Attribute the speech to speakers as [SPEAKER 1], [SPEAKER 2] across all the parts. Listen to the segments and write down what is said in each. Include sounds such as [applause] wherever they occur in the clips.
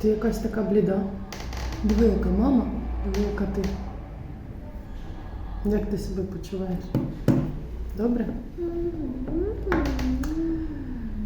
[SPEAKER 1] Ти якась така бліда. Диви, яка мама, диви, яка ти. Як ти себе почуваєш? Добре?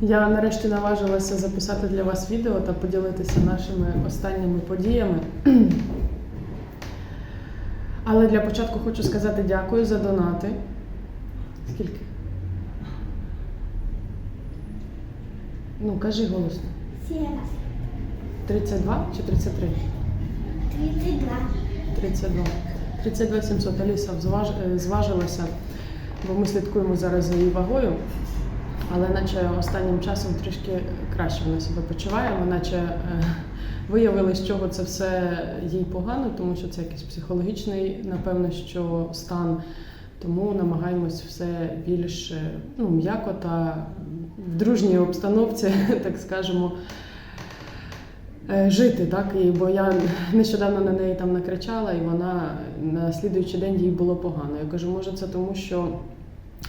[SPEAKER 1] Я нарешті наважилася записати для вас відео та поділитися нашими останніми подіями. [clears throat] Але для початку хочу сказати дякую за донати. Скільки? Ну, кажи голосно.
[SPEAKER 2] Раз.
[SPEAKER 1] 32 чи 33?
[SPEAKER 2] 32.
[SPEAKER 1] 32. 32 700. Аліса зваж... е, зважилася, бо ми слідкуємо зараз за її вагою. Але наче останнім часом трішки краще вона себе почуває. Наче е, виявили, з чого це все їй погано, тому що це якийсь психологічний, напевно, що стан. Тому намагаємось все більш е, ну, м'яко та в дружній обстановці, [laughs] так скажемо, жити, так? І, бо я нещодавно на неї там накричала, і вона на слідуючий день їй було погано. Я кажу, може, це тому, що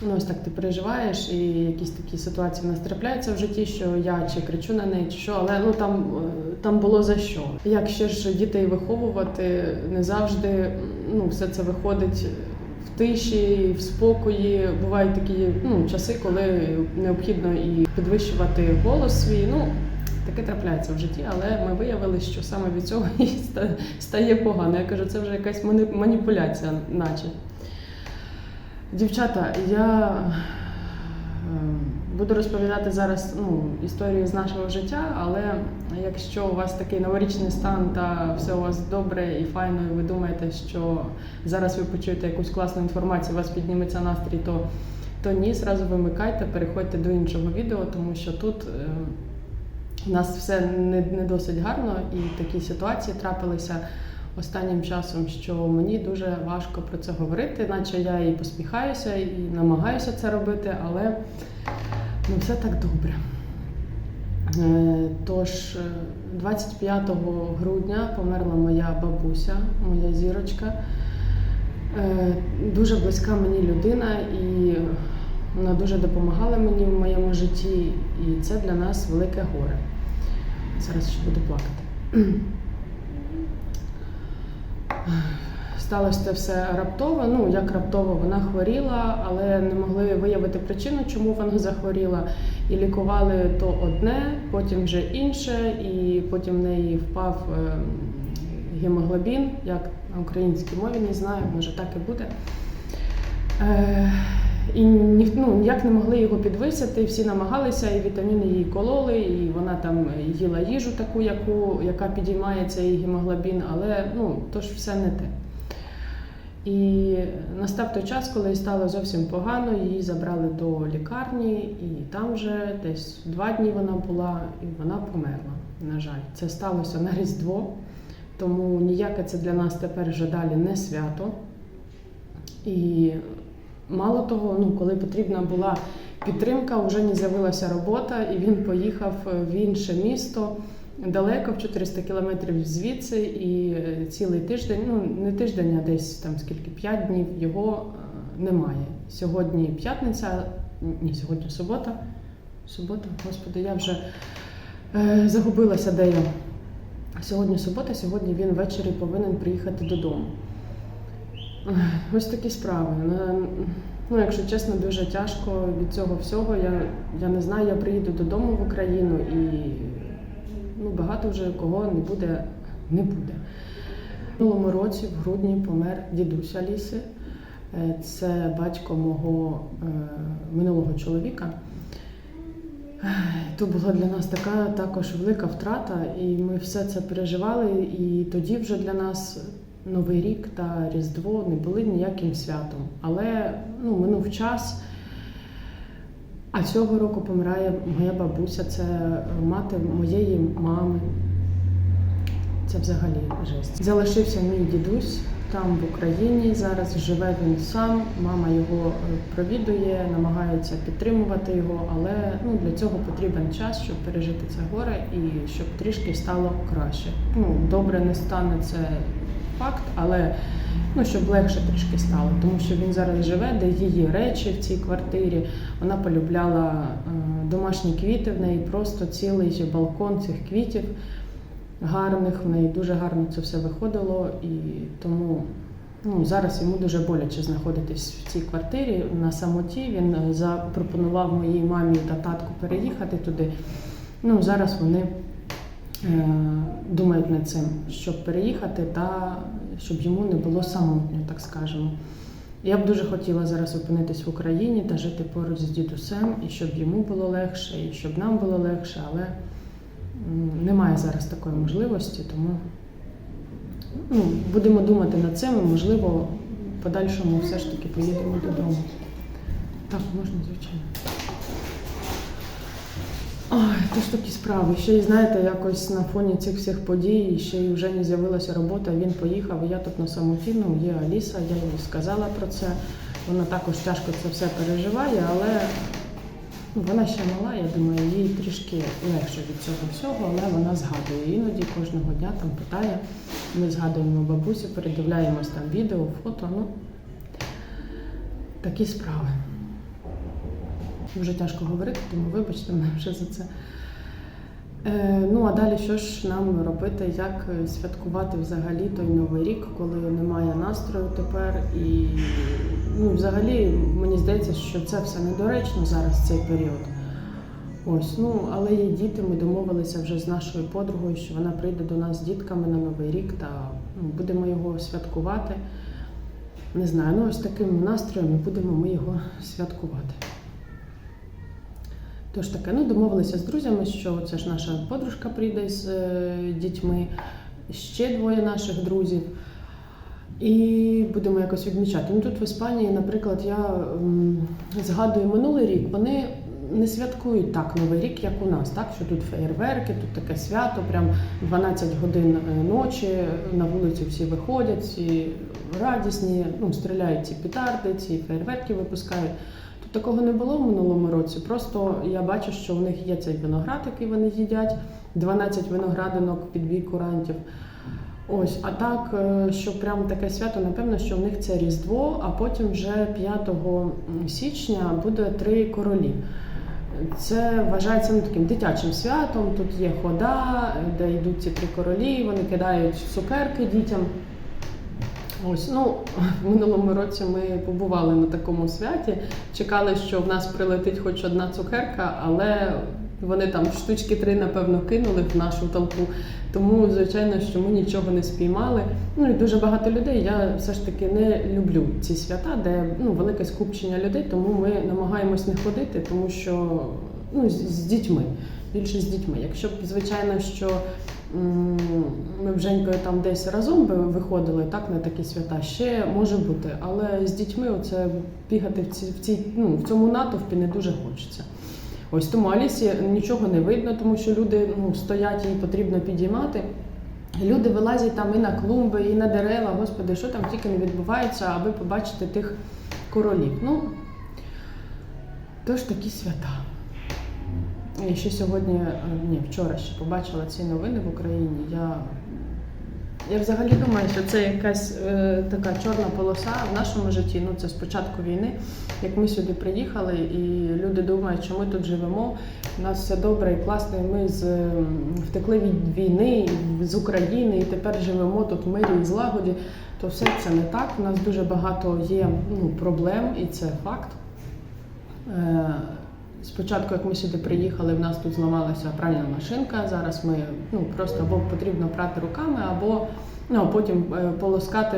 [SPEAKER 1] ну, ось так ти переживаєш, і якісь такі ситуації в нас трапляються в житті, що я чи кричу на неї, чи що, але ну там, е, там було за що. Як ще ж дітей виховувати, не завжди ну, все це виходить. В тиші, в спокої бувають такі ну, часи, коли необхідно і підвищувати голос свій. Ну таке трапляється в житті, але ми виявили, що саме від цього [laughs] і стає погано. Я кажу, це вже якась маніпуляція, наче. Дівчата, я е, буду розповідати зараз ну, історії з нашого життя, але якщо у вас такий новорічний стан та все у вас добре і файно, і ви думаєте, що зараз ви почуєте якусь класну інформацію, у вас підніметься настрій, то, то ні, зразу вимикайте, переходьте до іншого відео, тому що тут е, у нас все не, не досить гарно і такі ситуації трапилися останнім часом, що мені дуже важко про це говорити, наче я і посміхаюся, і намагаюся це робити, але ну, все так добре. Е, Тож, е, 25 грудня померла моя бабуся, моя зірочка. Е, Дуже близька мені людина, і вона дуже допомагала мені в моєму житті, і це для нас велике горе. Зараз ще буду плакати. Сталося це все раптово. Ну як раптово вона хворіла, але не могли виявити причину, чому вона захворіла. І лікували то одне, потім вже інше, і потім в неї впав е, гемоглобін, як на українській мові, не знаю, може так і буде. І ні, ну, ніяк не могли його підвисити, всі намагалися, і вітаміни їй кололи, і вона там їла їжу таку, яку, яка підіймає цей гемоглобін, але ну, то ж все не те. І настав той час, коли їй стало зовсім погано, її забрали до лікарні, і там вже десь два дні вона була, і вона померла. На жаль, це сталося на Різдво, тому ніяке це для нас тепер вже далі не свято. І мало того, ну, коли потрібна була підтримка, вже не з'явилася робота, і він поїхав в інше місто далеко, в 400 кілометрів звідси, і е, цілий тиждень, ну не тиждень, а десь там скільки, 5 днів його е, немає. Сьогодні п'ятниця, ні, сьогодні субота. Субота, господи, я вже е, загубилася, де я. Сьогодні субота, сьогодні він ввечері повинен приїхати додому. Ось такі справи. Ну, якщо чесно, дуже тяжко від цього всього. Я, я не знаю, я приїду додому в Україну і ну, багато вже кого не буде, не буде. В минулому році, в грудні, помер дідусь Аліси. Е, Це батько мого е, минулого чоловіка. То була для нас така також велика втрата, і ми все це переживали. І тоді вже для нас Новий рік та Різдво не були ніяким святом. Але ну, минув час. А цього року помирає моя бабуся, це мати моєї мами. Це взагалі жесть. Залишився мій дідусь там в Україні. Зараз живе він сам. Мама його е, провідує, намагається підтримувати його, але ну, для цього потрібен час, щоб пережити це горе і щоб трішки стало краще. Ну, добре не стане це факт, але ну, щоб легше трішки стало, тому що він зараз живе, де її речі в цій квартирі. Вона полюбляла е, домашні квіти, в неї просто цілий балкон цих квітів. гарних, в неї дуже гарно це все виходило, і тому ну, зараз йому дуже боляче знаходитись в цій квартирі на самоті. Він запропонував моїй мамі та татку переїхати туди. Ну, зараз вони думають над цим, щоб переїхати та щоб йому не було самотньо, так скажемо. Я б дуже хотіла зараз опинитись в Україні та жити поруч з дідусем, і щоб йому було легше, і щоб нам було легше, але немає зараз такої можливості, тому ну, будемо думати над цим, і, можливо, в подальшому все ж таки поїдемо додому. Так, можна, звичайно. Ой, то ж такі справи. Ще й знаєте, якось на фоні цих всіх подій, ще й вже не з'явилася робота, він поїхав, і я тут на самоті, ну, є Аліса, я їй сказала про це. Вона також тяжко це все переживає, але ну, вона ще мала, я думаю, їй трішки легше від цього всього, але вона згадує. Іноді кожного дня там питає. Ми згадуємо бабусю, передивляємось там відео, фото. Ну, такі справи. Дуже тяжко говорити, тому вибачте мене вже за це. Е, ну а далі що ж нам робити, як е, святкувати взагалі той новий рік, коли немає настрою тепер. І ну, взагалі мені здається, що це все недоречно зараз цей період. Ось, ну але є діти. Ми домовилися вже з нашою подругою, що вона прийде до нас з дітками на новий рік та ну, будемо його святкувати. Не знаю, ну ось таким настроєм будемо ми його святкувати. Тож таке, ну домовилися з друзями, що це ж наша подружка прийде з е, дітьми, ще двоє наших друзів. І будемо якось відмічати. Ну тут в Іспанії, наприклад, я згадую минулий рік, вони не святкують так Новий рік, як у нас, так? Що тут феєрверки, тут таке свято, прям 12 годин е, ночі, на вулицю всі виходять, всі радісні, ну, стріляють ці петарди, ці феєрверки випускають. Тут такого не було в минулому році. Просто я бачу, що в них є цей виноград, який вони їдять, 12 виноградинок під бій курантів. Ось, а так, е, що прям таке свято, напевно, що в них це Різдво, а потім вже 5 січня буде три королі. Це вважається ну, таким дитячим святом. Тут є хода, де йдуть ці три королі, вони кидають цукерки дітям. Ось, ну, в минулому році ми побували на такому святі. Чекали, що в нас прилетить хоч одна цукерка, але вони там штучки три, напевно, кинули в нашу толпу. Тому, звичайно, що ми нічого не спіймали. Ну і дуже багато людей. Я все ж таки не люблю ці свята, де ну, велике скупчення людей, тому ми намагаємось не ходити, тому що ну, з, з дітьми. Більше з дітьми. Якщо б, звичайно, що ми б Женькою там десь разом виходили так на такі свята, ще може бути. Але з дітьми оце бігати в ці в цій ну в цьому натовпі не дуже хочеться. Ось тому Алісі нічого не видно, тому що люди ну, стоять, їй потрібно підіймати. Люди вилазять там і на клумби, і на дерева. Господи, що там тільки не відбувається, аби побачити тих королів. Ну, тож такі свята. І ще сьогодні, е, ні, вчора ще побачила ці новини в Україні. Я, я взагалі думаю, що це якась е, така чорна полоса в нашому житті. Ну, це з початку війни. Як ми сюди приїхали, і люди думають, що ми тут живемо. У нас все добре і класно, і ми з, м, втекли від війни з України, і тепер живемо тут в мирі і злагоді. То все це не так. У нас дуже багато є ну, проблем, і це факт. Е, Спочатку, як ми сюди приїхали, в нас тут зламалася пральна машинка. Зараз ми ну просто або потрібно прати руками, або ну потім е, полоскати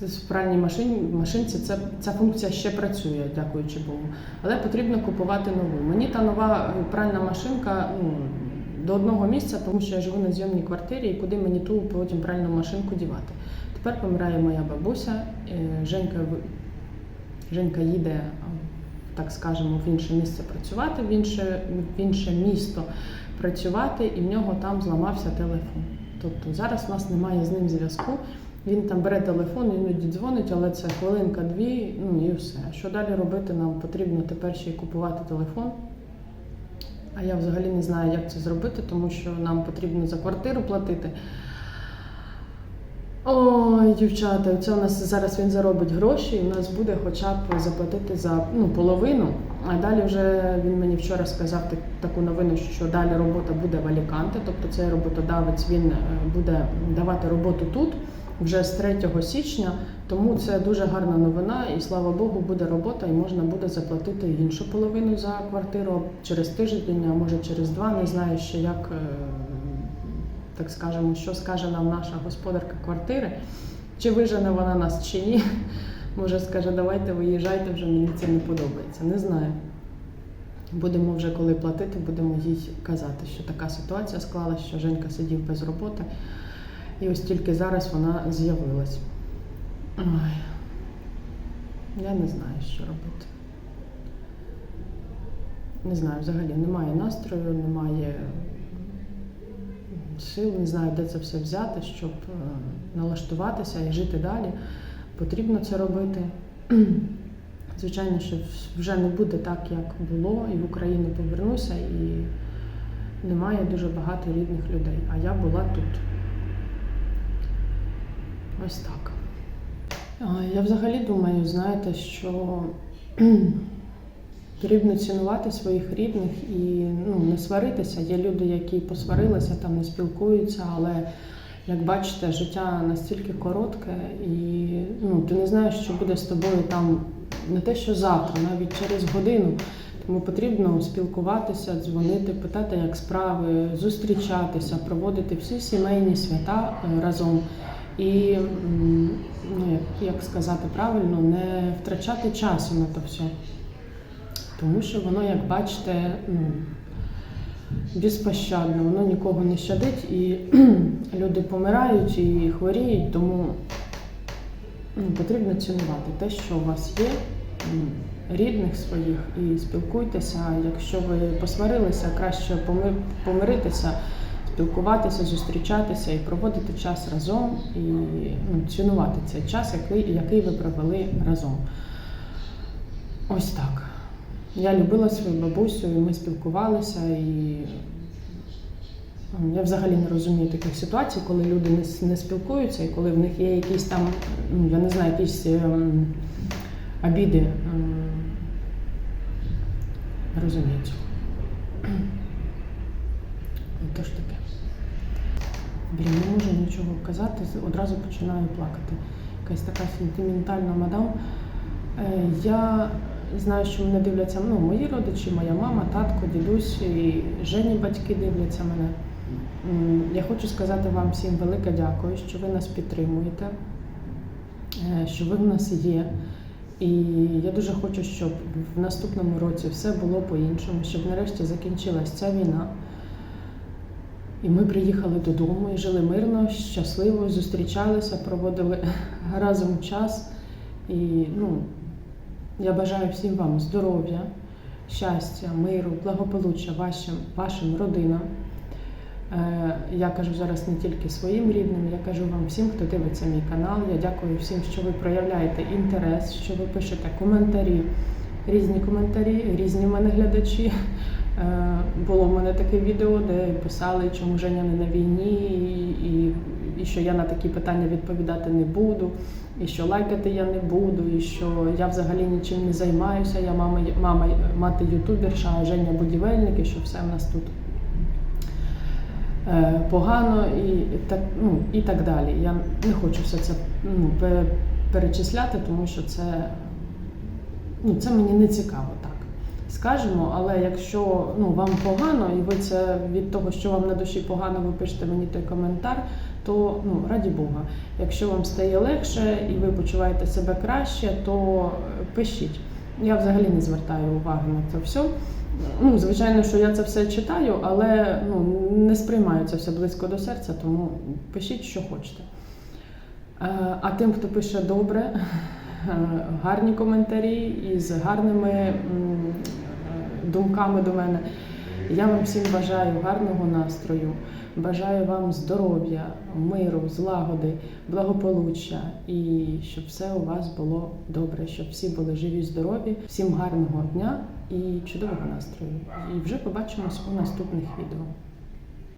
[SPEAKER 1] в пральній машині машинці. Це ця функція ще працює, дякуючи Богу. Але потрібно купувати нову. Мені та нова е, пральна машинка ну, до одного місця, тому що я живу на зйомній квартирі, і куди мені ту потім пральну машинку дівати. Тепер помирає моя бабуся. е, Женька Женька їде, так скажемо, в інше місце працювати, в інше, в інше місто працювати, і в нього там зламався телефон. Тобто зараз у нас немає з ним зв'язку. Він там бере телефон, іноді дзвонить, але це хвилинка-дві, ну і все. Що далі робити? Нам потрібно тепер ще й купувати телефон. А я взагалі не знаю, як це зробити, тому що нам потрібно за квартиру платити. Ой, дівчата, це у нас зараз він заробить гроші, і у нас буде хоча б заплатити за ну, половину. А далі вже він мені вчора сказав так- таку новину, що далі робота буде в Аліканте, тобто цей роботодавець він е, буде давати роботу тут вже з 3 січня. Тому це дуже гарна новина, і слава Богу, буде робота, і можна буде заплатити іншу половину за квартиру через тиждень, а може через два. Не знаю ще як. Так скажемо, що скаже нам наша господарка квартири, чи вижене вона нас, чи ні. Може, скаже, давайте виїжджайте вже, мені це не подобається. Не знаю. Будемо вже коли платити, будемо їй казати, що така ситуація склалася, що Женька сидів без роботи. І ось тільки зараз вона з'явилась. Я не знаю, що робити. Не знаю, взагалі немає настрою, немає сил, не знаю, де це все взяти, щоб е, налаштуватися і жити далі. Потрібно це робити. [clears throat] Звичайно, що вже не буде так, як було, і в Україну повернуся, і немає дуже багато рідних людей. А я була тут. Ось так. Я взагалі думаю, знаєте, що [clears throat] [clears throat] потрібно цінувати своїх рідних і ну, не сваритися. Є люди, які посварилися, там не спілкуються, але як бачите, життя настільки коротке, і ну, ти не знаєш, що буде з тобою там не те, що завтра, навіть через годину. Тому потрібно спілкуватися, дзвонити, питати, як справи, зустрічатися, проводити всі сімейні свята е, разом. І ну, як, сказати правильно, не втрачати часу на то все. Тому що воно, як бачите, ну, безпощадно, воно нікого не щадить, і [clears throat] люди помирають і хворіють, тому ну, потрібно цінувати те, що у вас є, рідних своїх, і спілкуйтеся. Якщо ви посварилися, краще помиритися, спілкуватися, зустрічатися і проводити час разом, і ну, цінувати цей час, який, який ви провели разом. Ось так. Я любила свою бабусю, і ми спілкувалися, і ну, я взагалі не розумію таких ситуацій, коли люди не, не спілкуються, і коли в них є якісь там, ну, я не знаю, якісь ем, обіди. ем, розуміють. Тож таке. Блін, не можу нічого казати, одразу починаю плакати. Якась така сентиментальна мадам. Е, Знаю, що мене дивляться ну, мої родичі, моя мама, татко, дідусь і Жені батьки дивляться мене. Я хочу сказати вам всім велике дякую, що ви нас підтримуєте, е, що ви в нас є. І я дуже хочу, щоб в наступному році все було по-іншому, щоб нарешті закінчилась ця війна. І ми приїхали додому і жили мирно, щасливо, зустрічалися, проводили [laughs] разом час. І ну, я бажаю всім вам здоров'я, щастя, миру, благополуччя вашим, вашим родинам. Е, Я кажу зараз не тільки своїм рідним, я кажу вам всім, хто дивиться мій канал. Я дякую всім, що ви проявляєте інтерес, що ви пишете коментарі, різні коментарі, різні в мене глядачі. Е, Було в мене таке відео, де писали, чому Женя не на війні, і, і, і що я на такі питання відповідати не буду, і що лайкати я не буду, і що я взагалі нічим не займаюся. Я мама, мама мати ютуберша, а Женя будівельник, і що все в нас тут е, погано і так, ну, і так далі. Я не хочу все це ну, перечисляти, тому що це, ну, це мені не цікаво так. Скажемо, але якщо ну, вам погано, і ви це від того, що вам на душі погано, ви пишете мені той коментар, то ну, раді Бога. Якщо вам стає легше і ви почуваєте себе краще, то е, пишіть. Я взагалі не звертаю уваги на це все. Ну, звичайно, що я це все читаю, але ну, не сприймаю це все близько до серця, тому пишіть, що хочете. Е, А тим, хто пише добре, е, гарні коментарі із гарними думками до мене, я вам всім бажаю гарного настрою, бажаю вам здоров'я, миру, злагоди, благополуччя і щоб все у вас було добре, щоб всі були живі, здорові. Всім гарного дня і чудового настрою. І вже побачимось у наступних відео.